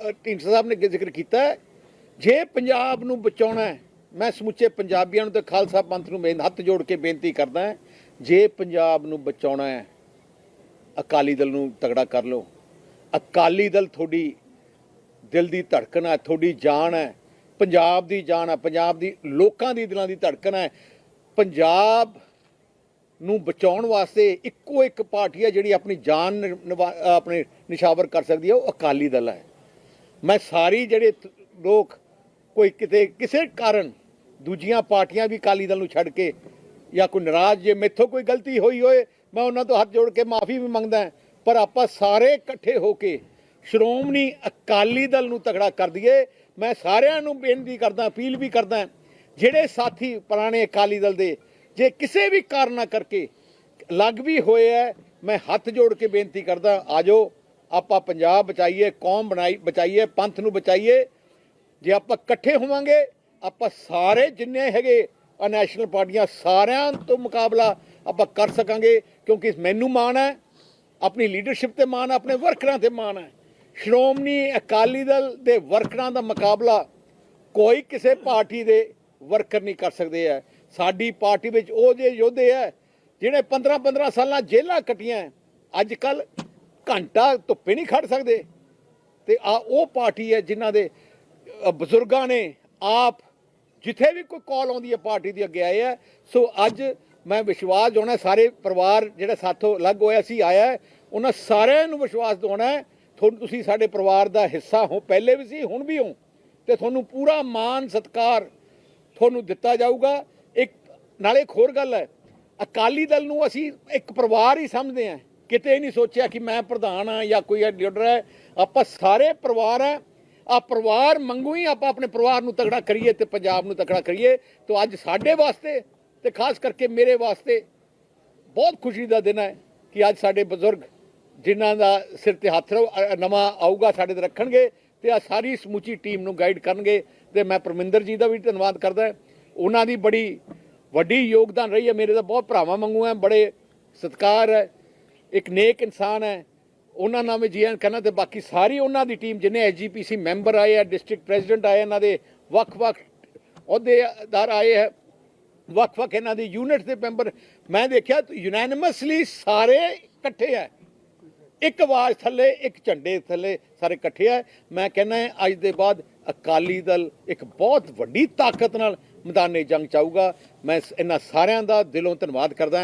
ਅ, ਢੀਂਡਸਾ ਸਾਹਿਬ ਨੇ ਜ਼ਿਕਰ ਕੀਤਾ ਜੇ ਪੰਜਾਬ ਨੂੰ ਬਚਾਉਣਾ ਹੈ ਮੈਂ ਸਮੁੱਚੇ ਪੰਜਾਬੀਆਂ ਨੂੰ ਤੇ ਖਾਲਸਾ ਪੰਥ ਨੂੰ ਬੇਨ ਹੱਥ ਜੋੜ ਕੇ ਬੇਨਤੀ ਕਰਦਾ ਹਾਂ ਜੇ ਪੰਜਾਬ ਨੂੰ ਬਚਾਉਣਾ ਹੈ ਅਕਾਲੀ ਦਲ ਨੂੰ ਤਗੜਾ ਕਰ ਲਓ। ਅਕਾਲੀ ਦਲ ਤੁਹਾਡੀ ਦਿਲ ਦੀ ਧੜਕਣ ਹੈ ਤੁਹਾਡੀ ਜਾਨ ਹੈ ਪੰਜਾਬ ਦੀ ਜਾਨ ਹੈ ਪੰਜਾਬ ਦੀ ਲੋਕਾਂ ਦੀ ਦਿਲਾਂ ਦੀ ਧੜਕਣ ਹੈ। ਪੰਜਾਬ ਨੂੰ ਬਚਾਉਣ ਵਾਸਤੇ ਇੱਕੋ ਇੱਕ ਪਾਰਟੀ ਹੈ ਜਿਹੜੀ ਆਪਣੀ ਜਾਨ ਆਪਣੇ ਨਿਸ਼ਾਵਰ ਕਰ ਸਕਦੀ ਹੈ ਉਹ ਅਕਾਲੀ ਦਲ ਹੈ। ਮੈਂ ਸਾਰੀ ਜਿਹੜੇ ਲੋਕ ਕੋਈ ਕਿਤੇ, ਕਿਸੇ ਕਾਰਨ ਦੂਜੀਆਂ ਪਾਰਟੀਆਂ ਵੀ ਅਕਾਲੀ ਦਲ ਨੂੰ ਛੱਡ ਕੇ ਜਾਂ ਕੋਈ ਨਾਰਾਜ਼ ਜੇ ਮੈਥੋਂ ਕੋਈ ਗਲਤੀ ਹੋਈ ਹੋਏ, ਮੈਂ ਉਹਨਾਂ ਤੋਂ ਹੱਥ ਜੋੜ ਕੇ ਮਾਫੀ ਵੀ ਮੰਗਦਾ ਪਰ ਆਪਾਂ ਸਾਰੇ ਇਕੱਠੇ ਹੋ ਕੇ ਸ਼੍ਰੋਮਣੀ ਅਕਾਲੀ ਦਲ ਨੂੰ ਤਗੜਾ ਕਰ ਦਈਏ। ਮੈਂ ਸਾਰਿਆਂ ਨੂੰ ਬੇਨਤੀ ਕਰਦਾ, ਅਪੀਲ ਵੀ ਕਰਦਾ ਜਿਹੜੇ ਸਾਥੀ ਪੁਰਾਣੇ ਅਕਾਲੀ ਦਲ ਦੇ, ਜੇ ਕਿਸੇ ਵੀ ਕਾਰਨਾ ਕਰਕੇ ਲੱਗ ਵੀ ਹੋਏ ਹੈ, ਮੈਂ ਹੱਥ ਜੋੜ ਕੇ ਬੇਨਤੀ ਕਰਦਾ ਆਜੋ ਆਪਾਂ ਪੰਜਾਬ ਬਚਾਈਏ, ਕੌਮ ਬਣਾਈ, ਬਚਾਈਏ, ਪੰਥ ਨੂੰ ਬਚਾਈਏ, ਜੇ ਆਪਾਂ ਇਕੱਠੇ ਹੋਵਾਂਗੇ, ਆਪਾਂ ਸਾਰੇ ਜਿੰਨੇ ਹੈਗੇ ਆ ਨੈਸ਼ਨਲ ਪਾਰਟੀਆਂ, ਸਾਰਿਆਂ ਤੋਂ ਮੁਕਾਬਲਾ ਆਪਾਂ ਕਰ ਸਕਾਂਗੇ, ਕਿਉਂਕਿ ਮੈਨੂੰ ਮਾਣ ਹੈ, ਆਪਣੀ ਲੀਡਰਸ਼ਿਪ ਤੇ ਮਾਣ ਹੈ, ਆਪਣੇ ਵਰਕਰਾਂ ਤੇ ਮਾਣ ਹੈ। ਸ਼੍ਰੋਮਣੀ ਅਕਾਲੀ ਦਲ ਦੇ ਵਰਕਰਾਂ ਦਾ ਮੁਕਾਬਲਾ ਕੋਈ ਕਿਸੇ ਪਾਰਟੀ ਦੇ ਵਰਕਰ ਨਹੀਂ ਕਰ ਸਕਦੇ ਹੈ। ਸਾਡੀ ਪਾਰਟੀ ਵਿੱਚ ਉਹ ਜੇ ਯੋਧੇ ਹੈ ਜਿਹੜੇ 15 15 ਸਾਲਾਂ ਜੇਲ੍ਹਾਂ ਕੱਟੀਆਂ ਅੱਜ ਕੱਲ ਘੰਟਾ ਧੁੱਪੇ ਨਹੀਂ ਖੜ ਸਕਦੇ। ਤੇ ਆ ਉਹ ਪਾਰਟੀ ਹੈ ਜਿਨ੍ਹਾਂ ਦੇ ਬਜ਼ੁਰਗਾਂ ਨੇ ਆਪ ਜਿੱਥੇ ਵੀ ਕੋਈ ਕਾਲ ਆਉਂਦੀ ਹੈ ਪਾਰਟੀ ਦੀ ਅੱਗੇ ਆਏ ਹੈ। ਸੋ ਅੱਜ ਮੈਂ ਵਿਸ਼ਵਾਸ ਦਿਵਾਉਣਾ ਸਾਰੇ ਪਰਿਵਾਰ ਜਿਹੜਾ ਸਾਥੋਂ ਅਲੱਗ ਹੋਇਆ ਸੀ ਆਇਆ ਉਹਨਾਂ ਸਾਰਿਆਂ ਨੂੰ ਵਿਸ਼ਵਾਸ ਦਿਵਾਉਣਾ ਤੁਹਾਨੂੰ ਤੁਸੀਂ ਸਾਡੇ ਪਰਿਵਾਰ ਦਾ ਹਿੱਸਾ ਹੋ, ਪਹਿਲੇ ਵੀ ਸੀ, ਹੁਣ ਵੀ ਹੋ। ਤੇ ਤੁਹਾਨੂੰ ਪੂਰਾ ਮਾਣ, ਸਤਿਕਾਰ ਤੁਹਾਨੂੰ ਦਿੱਤਾ ਜਾਊਗਾ। ਇੱਕ, ਨਾਲੇ ਇੱਕ ਹੋਰ ਗੱਲ ਹੈ, ਅਕਾਲੀ ਦਲ ਨੂੰ ਅਸੀਂ ਇੱਕ ਪਰਿਵਾਰ ਹੀ ਸਮਝਦੇ ਹਾਂ। ਕਿਤੇ ਨਹੀਂ ਸੋਚਿਆ ਕਿ ਮੈਂ ਪ੍ਰਧਾਨ ਹਾਂ ਜਾਂ ਕੋਈ ਲੀਡਰ ਹੈ। ਆਪਾਂ ਸਾਰੇ ਪਰਿਵਾਰ ਹੈ ਆ ਪਰਿਵਾਰ ਮੰਗੂ ਹੀ ਆਪਾਂ ਆਪਣੇ ਪਰਿਵਾਰ ਨੂੰ ਤਗੜਾ ਕਰੀਏ ਤੇ ਪੰਜਾਬ ਨੂੰ ਤਗੜਾ ਕਰੀਏ। ਤਾਂ ਅੱਜ ਸਾਡੇ ਵਾਸਤੇ ਤੇ ਖਾਸ ਕਰਕੇ ਮੇਰੇ ਵਾਸਤੇ ਬਹੁਤ ਖੁਸ਼ੀ ਦਾ ਦਿਨ ਹੈ ਕਿ ਅੱਜ ਸਾਡੇ ਬਜ਼ੁਰਗ ਜਿਨ੍ਹਾਂ ਦਾ ਸਿਰ ਤੇ ਹੱਥ ਰੋ- ਨਵਾਂ ਆਊਗਾ ਸਾਡੇ ਤੇ ਰੱਖਣਗੇ ਤੇ ਆ ਸਾਰੀ ਸਮੁੱਚੀ ਟੀਮ ਨੂੰ ਗਾਈਡ ਕਰਨਗੇ ਤੇ ਮੈਂ ਪਰਮਿੰਦਰ ਜੀ ਦਾ ਵੀ ਧੰਨਵਾਦ ਕਰਦਾ ਉਹਨਾਂ ਦੀ ਬੜੀ ਵੱਡੀ ਯੋਗਦਾਨ ਰਹੀ ਹੈ। ਮੇਰੇ ਦਾ ਬਹੁਤ ਭਰਾਵਾਂ ਵਾਂਗੂ ਹੈ। ਬੜੇ ਸਤਿਕਾਰ ਹੈ। ਇੱਕ ਨੇਕ ਇਨਸਾਨ ਹੈ, ਉਹਨਾਂ ਨਾਲ ਮੈਂ ਜੀਐਨ ਕਰਨਾ ਤੇ ਬਾਕੀ ਸਾਰੀ ਉਹਨਾਂ ਦੀ ਟੀਮ ਜਿਨੇ ਐਸਜੀਪੀਸੀ ਮੈਂਬਰ ਆਏ ਆ ਡਿਸਟ੍ਰਿਕਟ ਪ੍ਰੈਜ਼ੀਡੈਂਟ ਆਏ ਇਹਨਾਂ ਦੇ ਵੱਖ-ਵੱਖ ਅਹੁਦੇਦਾਰ ਆਏ ਹੈ ਵੱਖ-ਵੱਖ ਇਹਨਾਂ ਦੀ ਯੂਨਿਟ ਦੇ ਮੈਂਬਰ ਮੈਂ ਦੇਖਿਆ ਯੂਨੈਨਿਮਸਲੀ ਸਾਰੇ ਇਕੱਠੇ ਹੈ ਇੱਕ ਆਵਾਜ਼ ਥੱਲੇ, ਇੱਕ ਝੰਡੇ ਥੱਲੇ ਸਾਰੇ ਇਕੱਠੇ ਆ। ਮੈਂ ਕਹਿੰਦਾ ਅੱਜ ਦੇ ਬਾਅਦ ਅਕਾਲੀ ਦਲ ਇੱਕ ਬਹੁਤ ਵੱਡੀ ਤਾਕਤ ਨਾਲ ਮੈਦਾਨੇ ਜੰਗ ਚਾਹੂਗਾ ਮੈਂ ਸ- ਇਹਨਾਂ ਸਾਰਿਆਂ ਦਾ ਦਿਲੋਂ ਧੰਨਵਾਦ ਕਰਦਾ